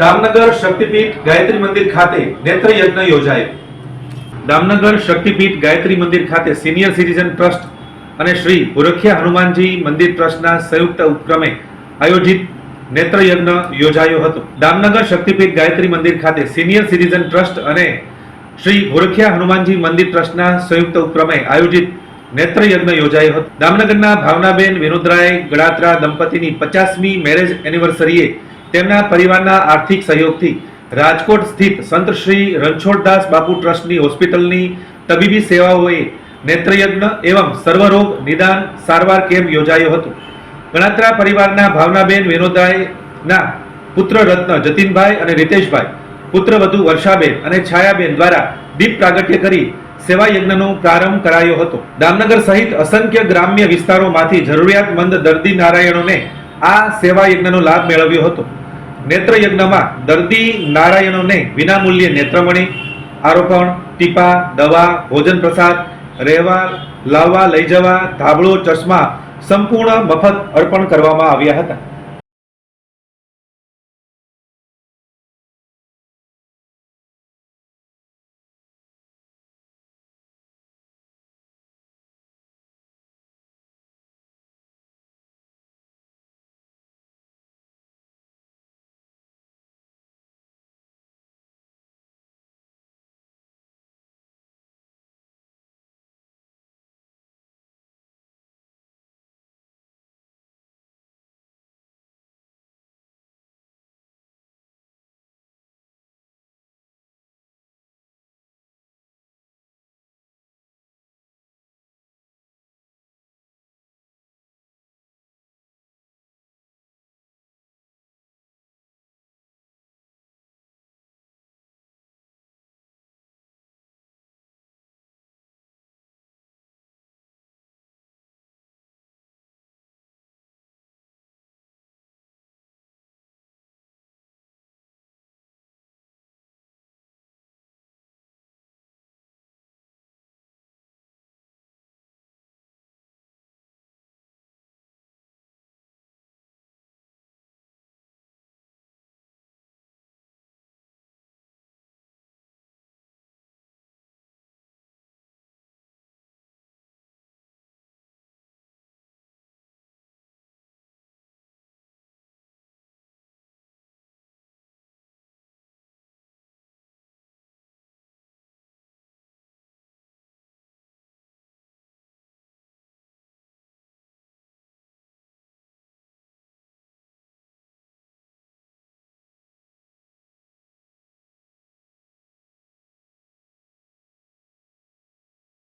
દામનગર શક્તિપીઠ ગાયત્રી મંદિર ખાતે નેત્ર યજ્ઞ યોજાયો. દામનગર શક્તિપીઠ ગાયત્રી મંદિર ખાતે સિનિયર સિટીઝન ટ્રસ્ટ અને શ્રી ભુરખિયા હનુમાનજી મંદિર ટ્રસ્ટના સંયુક્ત ઉપક્રમે આયોજિત નેત્ર યજ્ઞ યોજાયો હતો. દામનગર શક્તિપીઠ ગાયત્રી મંદિર ખાતે સિનિયર સિટીઝન ટ્રસ્ટ અને શ્રી ભુરખિયા હનુમાનજી મંદિર ટ્રસ્ટના સંયુક્ત ઉપક્રમે આયોજિત નેત્ર યજ્ઞ યોજાયો હતો. દામનગરના ભાવનાબેન વિનોદરાય ગળાત્રા દંપતીની પચાસમી મેરેજ એનિવર્સરીએ તેમના પરિવારના આર્થિક સહયોગથી રાજકોટ સ્થિત સંત શ્રી રણછોડદાસ બાપુ ટ્રસ્ટની હોસ્પિટલની તબીબી સેવાઓએ નેત્રયજ્ઞ એવં સર્વરોગ નિદાન સારવાર કેમ્પ યોજાયો હતો. ગણાત્રા પરિવારના ભાવનાબેન વિનોદાયના પુત્ર રત્ન જતીનભાઈ અને રીતેશભાઈ પુત્રવધુ વર્ષાબેન અને છાયાબેન દ્વારા દીપ પ્રાગટ્ય કરી સેવા યજ્ઞનો પ્રારંભ કરાયો હતો. દામનગર સહિત અસંખ્ય ગ્રામ્ય વિસ્તારોમાંથી જરૂરિયાતમંદ દર્દી નારાયણોને આ સેવા યજ્ઞનો લાભ મેળવ્યો હતો. નેત્ર યજ્ઞમાં દર્દી નારાયણોને વિનામૂલ્યે નેત્રમણી, આરોપણ, ટીપા, દવા, ભોજન પ્રસાદ, રહેવા, લાવવા, લઈ જવા, ધાબળો, ચશ્મા, સંપૂર્ણ મફત અર્પણ કરવામાં આવ્યા હતા.